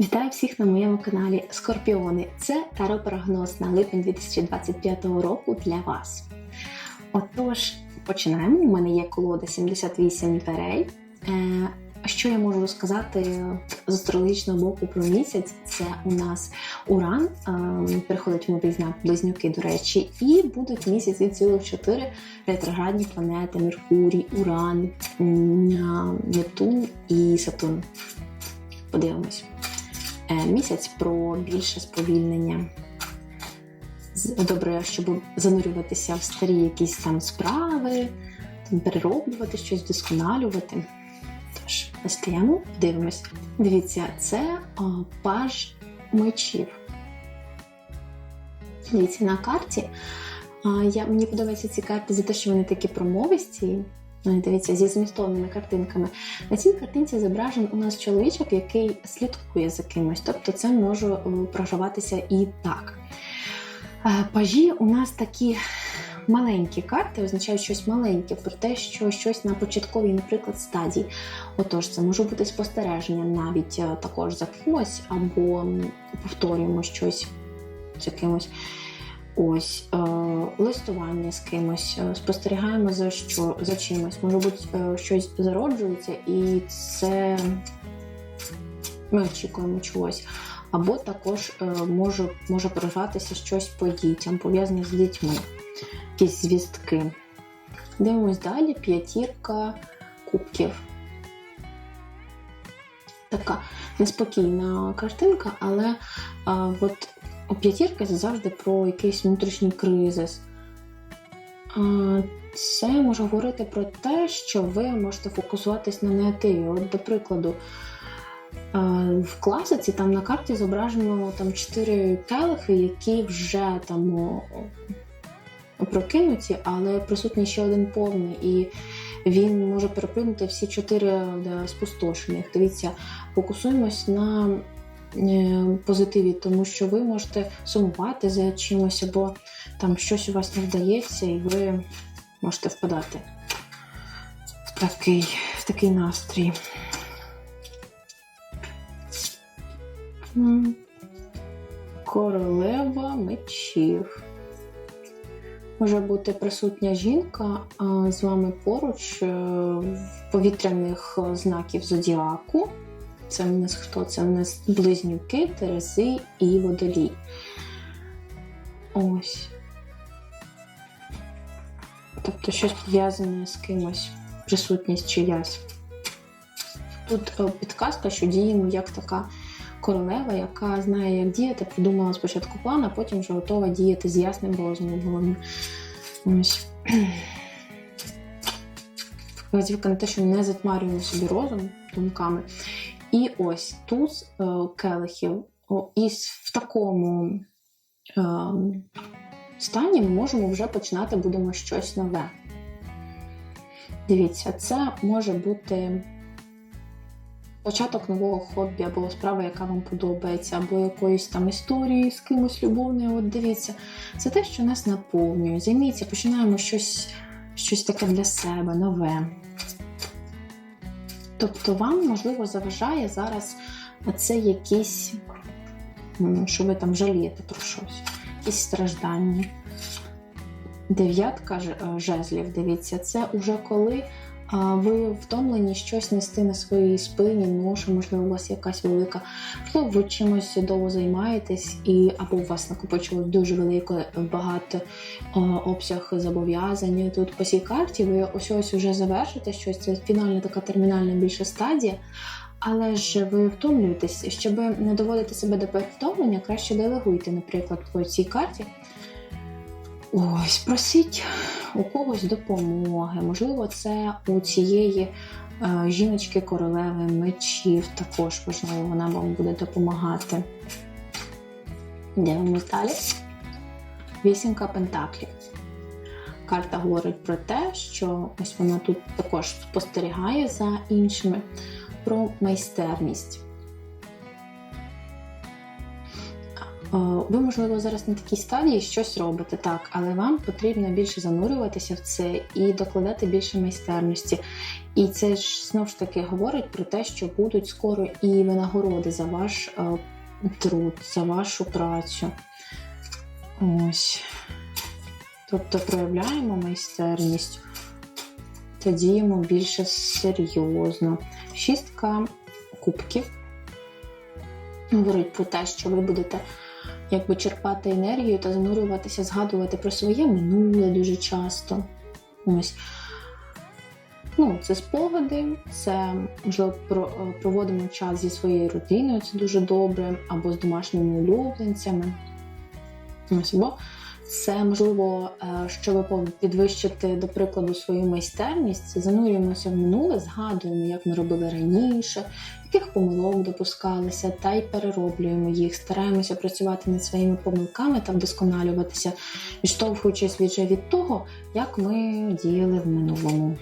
Вітаю всіх на моєму каналі Скорпіони. Це таро-прогноз на липень 2025 року для вас. Отож, починаємо. У мене є колода 78 дверей. Е, Що я можу сказати з астрологічного боку про місяць? Це у нас Уран, е, переходить в новий знак близнюки, до речі, і будуть місяці цілих чотири ретроградні планети: Меркурій, Уран, Нептун і Сатурн. Подивимось. Е, Місяць про більше сповільнення. Добре, щоб занурюватися в старі якісь там справи, там, перероблювати щось, вдосконалювати. Тож, стаємо, дивимось. Дивіться, це о, паж мечів. Дивіться, на карті. А, я, мені подобаються ці карти за те, що вони такі промовисті. Ну, Дивіться, зі змістовними картинками. На цій картинці зображен у нас чоловічок, який слідкує за кимось. Тобто це може е, програватися і так. Е, Пажі у нас такі маленькі карти, означають щось маленьке, про те, що щось на початковій, наприклад, стадії. Отож, це може бути спостереження навіть е, також за кимось, або повторюємо щось за кимось. Ось е, листування з кимось, е, спостерігаємо за що за чимось. Може бути, е, щось зароджується, і це ми очікуємо чогось. Або також може, може програтися щось по дітям, пов'язане з дітьми, якісь звістки. Дивимось далі: п'ятірка кубків. Така неспокійна картинка, але а, от у п'ятірки це завжди про якийсь внутрішній кризис. А, Це може говорити про те, що ви можете фокусуватись на негативі. От, до прикладу, в класиці там на карті зображено там чотири келихи, які вже там прокинуті, але присутній ще один повний. І він може переплюнути всі чотири спустошених. Дивіться, фокусуємось на позитиві, тому що ви можете сумувати за чимось, або там щось у вас не вдається, і ви можете впадати в такий, в такий настрій. Королева мечів. Може бути присутня жінка з вами поруч е, повітряних е, знаків зодіаку. Це в нас хто? Це в нас близнюки, терези і водолій. Ось. Тобто щось пов'язане з кимось, присутність чиясь. Тут е, підказка, що діємо як така королева, яка знає, як діяти, придумала спочатку план, а потім вже готова діяти з ясним розумом. Ось. Вказівка на те, що не затмарюємо собі розум думками. І ось туз е, келихів. І в такому е, стані ми можемо вже починати будемо щось нове. Дивіться, це може бути початок нового хобі, або справи, яка вам подобається, або якоїсь там історії з кимось любовною. От дивіться, це те, що нас наповнює. Займіться, починаємо щось, щось таке для себе, нове. Тобто вам, можливо, заважає зараз це якісь, що ви там жалієте про щось, якісь страждання. Дев'ятка е, жезлів, дивіться, це уже коли ви втомлені щось нести на своїй спині, ноша, можливо, у вас якась велика, можливо, ви чимось довго займаєтесь, і або у вас накопичилось дуже велико багато обсяг зобов'язань. Тут по цій карті ви ось ось вже завершите щось. Це фінальна така термінальна більша стадія. Але ж ви втомлюєтесь, щоб не доводити себе до перевтомлення, краще делегуйте, наприклад, по цій карті. Ось, просіть у когось допомоги. Можливо, це у цієї е, жіночки королеви мечів також можливо, вона вам буде допомагати. Дивимось далі. Вісімка пентаклів. Карта говорить про те, що ось вона тут також спостерігає за іншими про майстерність. Ви, можливо, зараз на такій стадії щось робите, так, але вам потрібно більше занурюватися в це і докладати більше майстерності. І це ж знов ж таки говорить про те, що будуть скоро і винагороди за ваш е, труд, за вашу працю. Ось. Тобто проявляємо майстерність, та діємо більше серйозно. Шістка кубків говорить про те, що ви будете якби черпати енергію та занурюватися, згадувати про своє минуле дуже часто. Ось. Ну, це спогади, це можливо е, проводимо час зі своєю родиною, це дуже добре, або з домашніми улюбленцями. Ось, або це можливо, е, щоб підвищити, до прикладу, свою майстерність, занурюємося в минуле, згадуємо, як ми робили раніше, яких помилок допускалися, та й перероблюємо їх, стараємося працювати над своїми помилками та вдосконалюватися, відштовхуючись вже від того, як ми діяли в минулому.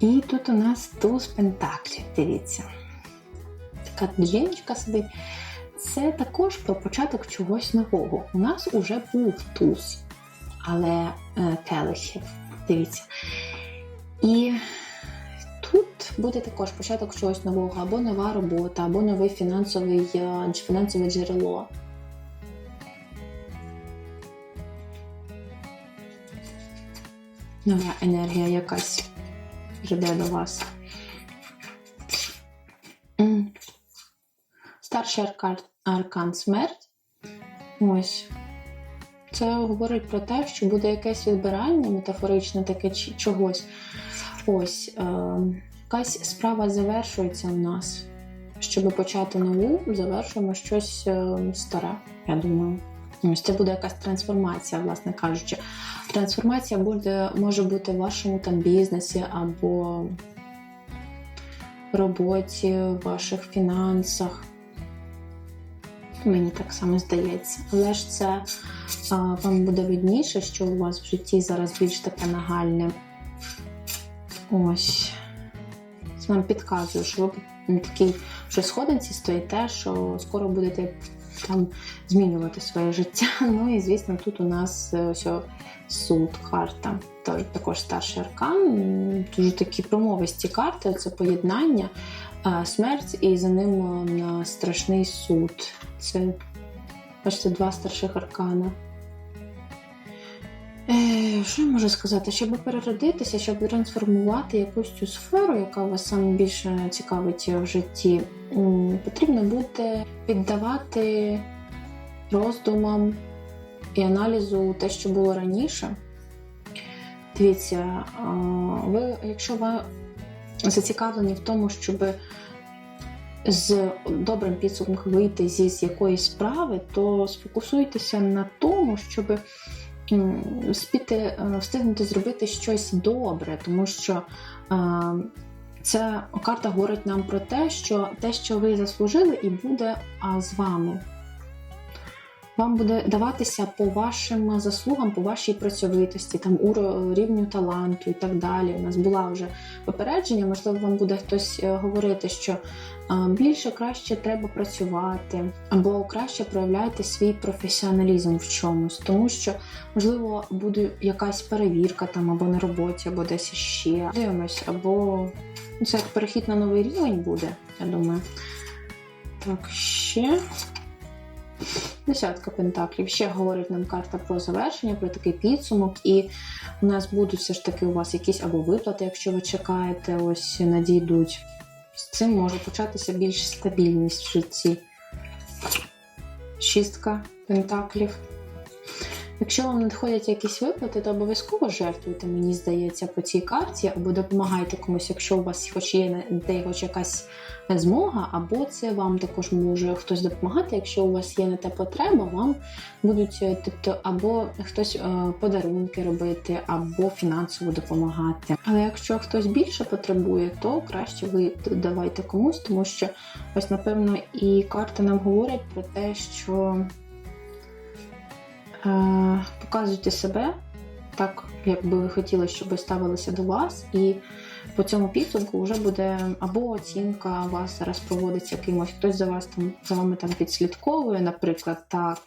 І тут у нас туз пентаклів, дивіться. Така жіночка сидить. Це також про початок чогось нового. У нас уже був туз, але е, келихів. Дивіться. І тут буде також початок чогось нового, або нова робота, або нове фінансове джерело. Нова енергія якась жде до вас. Старший аркан, аркан смерть. Ось. Це говорить про те, що буде якесь відбирання, метафоричне таке чогось. Ось. Е, якась справа завершується у нас. Щоб почати нову, завершуємо щось е, старе, я думаю. Ось це буде якась трансформація, власне кажучи. Трансформація буде, може бути в вашому там бізнесі або роботі, в ваших фінансах. Мені так само здається. Але ж це а, вам буде видніше, що у вас в житті зараз більш таке нагальне. Ось. Це нам підказує, що ви на такій вже сходинці стоїте, що скоро будете там змінювати своє життя. Ну і звісно, тут у нас е, ось суд, карта. Також старший аркан. Дуже такі промовисті карти. Це поєднання, е, смерть і за ним на страшний суд. Це бачите, два старших аркана. Е, що я можу сказати? Щоб переродитися, щоб трансформувати якусь цю сферу, яка вас саме більше цікавить в житті, потрібно буде піддавати роздумам і аналізу те, що було раніше. Дивіться, ви, якщо ви зацікавлені в тому, щоб з добрим підсумком вийти зі з якоїсь справи, то сфокусуйтеся на тому, щоб спіти, е, встигнути зробити щось добре, тому що е, ця карта говорить нам про те, що те, що ви заслужили, і буде з вами. Вам буде даватися по вашим заслугам, по вашій працьовитості, там уро- рівню таланту і так далі. У нас була вже попередження, можливо, вам буде хтось е, говорити, що більше краще треба працювати, або краще проявляйте свій професіоналізм в чомусь, тому що, можливо, буде якась перевірка там або на роботі, або десь ще. Дивимось, або це як перехід на новий рівень буде, я думаю. Так, ще. Десятка пентаклів. Ще говорить нам карта про завершення, про такий підсумок. І у нас будуть все ж таки у вас якісь або виплати, якщо ви чекаєте, ось надійдуть. З цим може початися більш стабільність в житті. Шістка пентаклів. Якщо вам надходять якісь виплати, то обов'язково жертвуйте, мені здається, по цій карті, або допомагайте комусь, якщо у вас хоч є де хоч якась змога, або це вам також може хтось допомагати. Якщо у вас є на те потреба, вам будуть е, тобто або хтось е, подарунки робити, або фінансово допомагати. Але якщо хтось більше потребує, то краще ви давайте комусь, тому що ось напевно і карти нам говорять про те, що е, показуйте себе так, як би ви хотіли, щоб ставилися до вас, і по цьому підсумку вже буде або оцінка вас зараз проводиться кимось, хтось за вас там за вами там підслідковує, наприклад, так.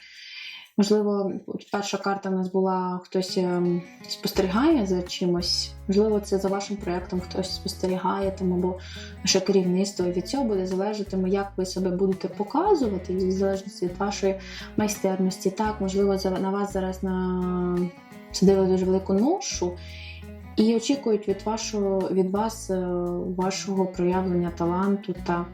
Можливо, перша карта в нас була хтось ем, спостерігає за чимось. Можливо, це за вашим проєктом хтось спостерігає там або ваше керівництво. І від цього буде залежатиме, як ви себе будете показувати, в залежності від вашої майстерності. Так, можливо, на вас зараз на садили дуже велику ношу. І очікують від вашого від вас е, вашого проявлення таланту та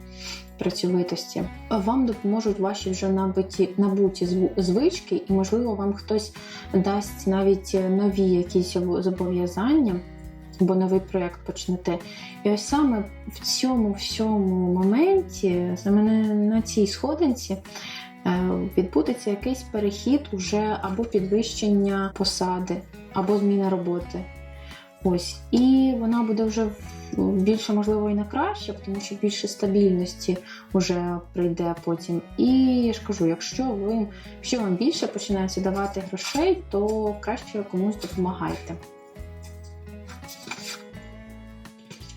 працьовитості. Вам допоможуть ваші вже набуті, набуті звички, і, можливо, вам хтось дасть навіть нові якісь зобов'язання, або новий проєкт почнете. І ось саме в цьому всьому моменті, саме на, на цій сходинці, е, відбудеться якийсь перехід уже або підвищення посади, або зміна роботи. Ось, і вона буде вже більше, можливо, і на краще, тому що більше стабільності вже прийде потім. І я ж кажу, якщо ви якщо вам більше починається давати грошей, то краще комусь допомагайте.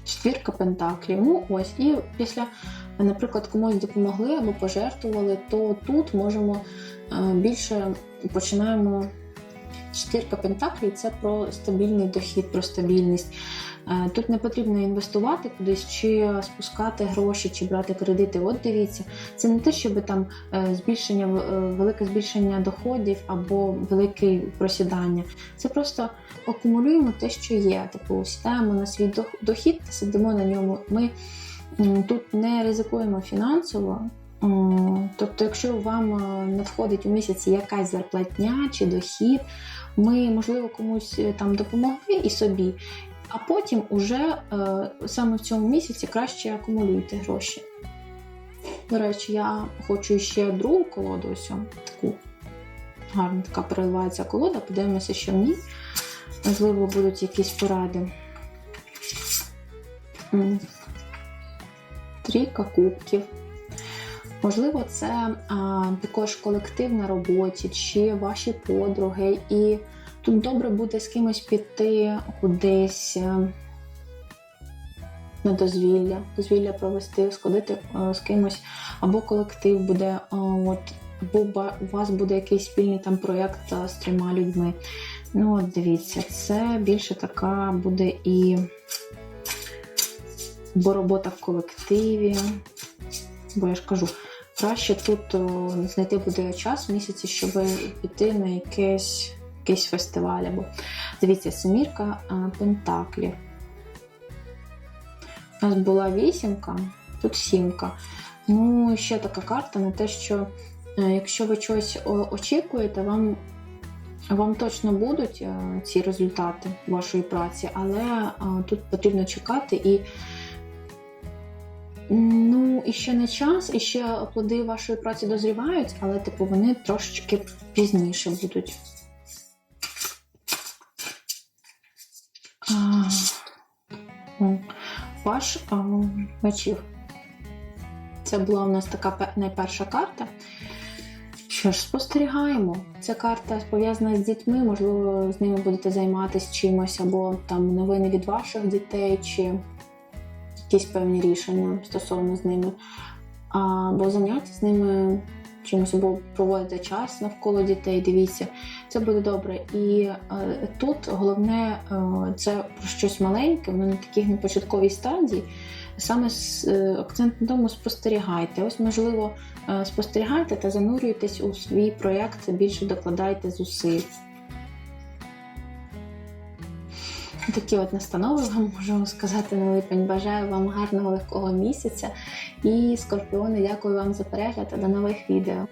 Четвірка пентаклів. Ну ось, і після, наприклад, комусь допомогли або пожертвували, то тут можемо е, більше починаємо. Четвірка пентаклів це про стабільний дохід, про стабільність. Е, Тут не потрібно інвестувати кудись, чи спускати гроші, чи брати кредити. От дивіться, це не те, щоб там е, збільшення, е, велике збільшення доходів або велике просідання. Це просто акумулюємо те, що є. Типу, сідаємо на свій дохід сидимо на ньому. Ми тут не ризикуємо фінансово. М, Тобто, якщо вам е, надходить у місяці якась зарплатня чи дохід, ми, можливо, комусь е, там допомогли і собі, а потім уже е, саме в цьому місяці краще акумулюйте гроші. До речі, я хочу ще другу колоду, ось таку гарна така переливається колода. Подивимося, що в ній. Можливо, будуть якісь поради. Трійка кубків. Можливо, це а, також колектив на роботі чи ваші подруги, і тут добре буде з кимось піти кудись е, на дозвілля, дозвілля провести, сходити е, з кимось, або колектив буде, е, от, або у вас буде якийсь спільний там проєкт з трьома людьми. Ну, от дивіться, це більше така буде і бо робота в колективі. Бо я ж кажу, краще тут о, знайти буде час в місяці, щоб піти на якийсь, якийсь фестиваль. Або дивіться, семірка а, пентаклів. У нас була вісімка, тут сімка. Ну, ще така карта на те, що е, якщо ви чогось очікуєте, вам, вам точно будуть е, ці результати вашої праці, але е, тут потрібно чекати і. Ну, і ще не час, і ще плоди вашої праці дозрівають, але типу вони трошечки пізніше будуть. А, мечів. Це була у нас така найперша карта. Що ж, спостерігаємо. Ця карта пов'язана з дітьми, можливо, з ними будете займатися чимось, або там новини від ваших дітей, чи якісь певні рішення стосовно з ними, або заняття з ними чимось, або проводити час навколо дітей. Дивіться, це буде добре. І е, тут головне е, це про щось маленьке, воно на такій на початковій стадії. Саме е, акцент на тому спостерігайте. Ось, можливо, спостерігайте та занурюйтесь у свій проєкт, більше докладайте зусиль. Такі от настанови вам можу сказати на липень. Бажаю вам гарного легкого місяця. І скорпіони, дякую вам за перегляд та до нових відео.